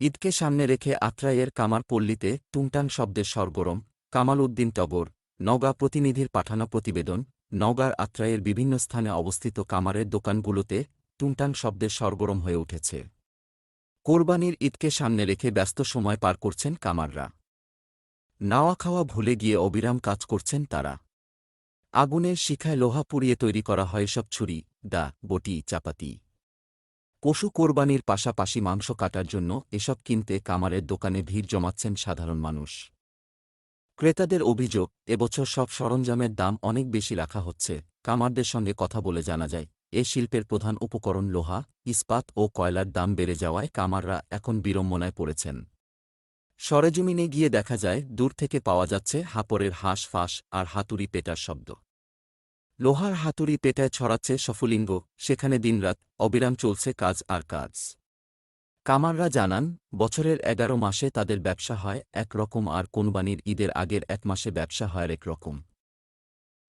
ঈদকে সামনে রেখে আত্রাইয়ের কামার পল্লীতে টুংটাং শব্দের সরগরম, কামাল উদ্দিন টগর, নওগাঁ প্রতিনিধির পাঠানো প্রতিবেদন, নওগাঁর আত্রাইয়ের বিভিন্ন স্থানে অবস্থিত কামারের দোকানগুলোতে টুংটাং শব্দের সরগরম হয়ে উঠেছে। কোরবানির ঈদকে সামনে রেখে ব্যস্ত সময় পার করছেন কামাররা। নাওয়া খাওয়া ভুলে গিয়ে অবিরাম কাজ করছেন তারা। আগুনের শিখায় লোহা পুড়িয়ে তৈরি করা হয় সব ছুরি, দা, বটি, চাপাতি। পশু কোরবানির পাশাপাশি মাংস কাটার জন্য এসব কিনতে কামারের দোকানে ভিড় জমাচ্ছেন সাধারণ মানুষ। ক্রেতাদের অভিযোগ, এবছর সব সরঞ্জামের দাম অনেক বেশি রাখা হচ্ছে। কামারদের সঙ্গে কথা বলে জানা যায়, এ শিল্পের প্রধান উপকরণ লোহা, ইস্পাত ও কয়লার দাম বেড়ে যাওয়ায় কামাররা এখন বিড়ম্বনায় পড়েছেন। সরেজমিনে গিয়ে দেখা যায়, দূর থেকে পাওয়া যাচ্ছে হাপরের হাঁস ফাঁস আর হাতুড়ি পেটার শব্দ। লোহার হাতুড়ি পেটায় ছড়াচ্ছে সফলিঙ্গ, সেখানে দিনরাত অবিরাম চলছে কাজ আর কাজ। কামাররা জানান, বছরের এগারো মাসে তাদের ব্যবসা হয় এক রকম আর কোনবানির ঈদের আগের এক মাসে ব্যবসা হয় এক রকম।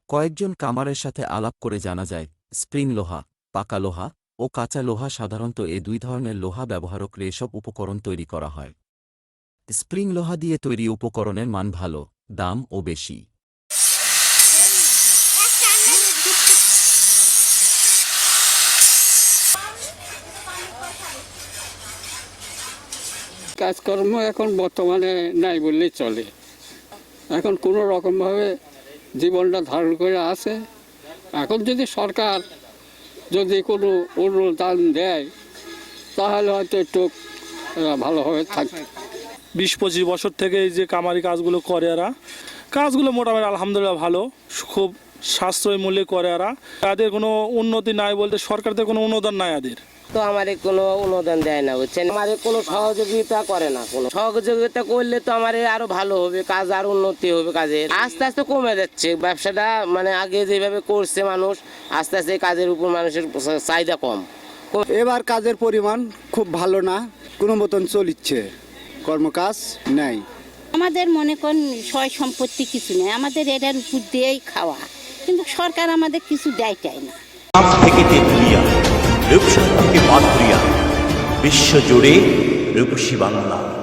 কয়েকজন কামারের সাথে আলাপ করে জানা যায়, স্প্রিং লোহা, পাকা লোহা ও কাঁচা লোহা সাধারণত এ দুই ধরনের লোহা ব্যবহার করে এসব উপকরণ তৈরি করা হয়। স্প্রিং লোহা দিয়ে তৈরি উপকরণের মান ভালো, দাম ও বেশি। কাজকর্ম এখন বর্তমানে নাই বললেই চলে। এখন কোনো রকমভাবে জীবনটা ধারণ করে আছে। এখন যদি সরকার যদি কোনো অনুদান দেয়, তাহলে হয়তো একটু ভালোভাবে থাকবে বিশ পঁচিশ বছর থেকে এই যে কামারি কাজগুলো করে এরা, কাজগুলো মোটামুটি আলহামদুলিল্লাহ ভালো, খুব সাশ্রয় মূল্যে করে এরা। তাদের কোনো উন্নতি নাই বলতে সরকার থেকে কোনো অনুদান নাই এদের। তো আমারে কোনো অনুদান দেয় না বুঝছেন? আমারে কোনো সহযোগিতা করে না কোনো সহযোগিতা করলে তো আমারে আরও ভালো হবে কাজ আর উন্নতি হবে কাজের। আস্তে আস্তে কমে যাচ্ছে ব্যবসাটা মানে আগে যেভাবে করছে মানুষ আস্তে আস্তে কাজের উপর মানুষের চাহিদা কম। এবার কাজের পরিমাণ খুব ভালো না কোনো মতন চলিচ্ছে কর্মকাজ নেই। আমাদের মনে করেন সয় সম্পত্তি কিছু নেই আমাদের এটার উপর দিয়েই খাওয়া। কিন্তু সরকার আমাদের কিছু দেয় চায় না। থেকে তেঁতুলিয়া রূপসা থেকে মাধুরিয়া বিশ্বজুড়ে রূপসী বাংলা।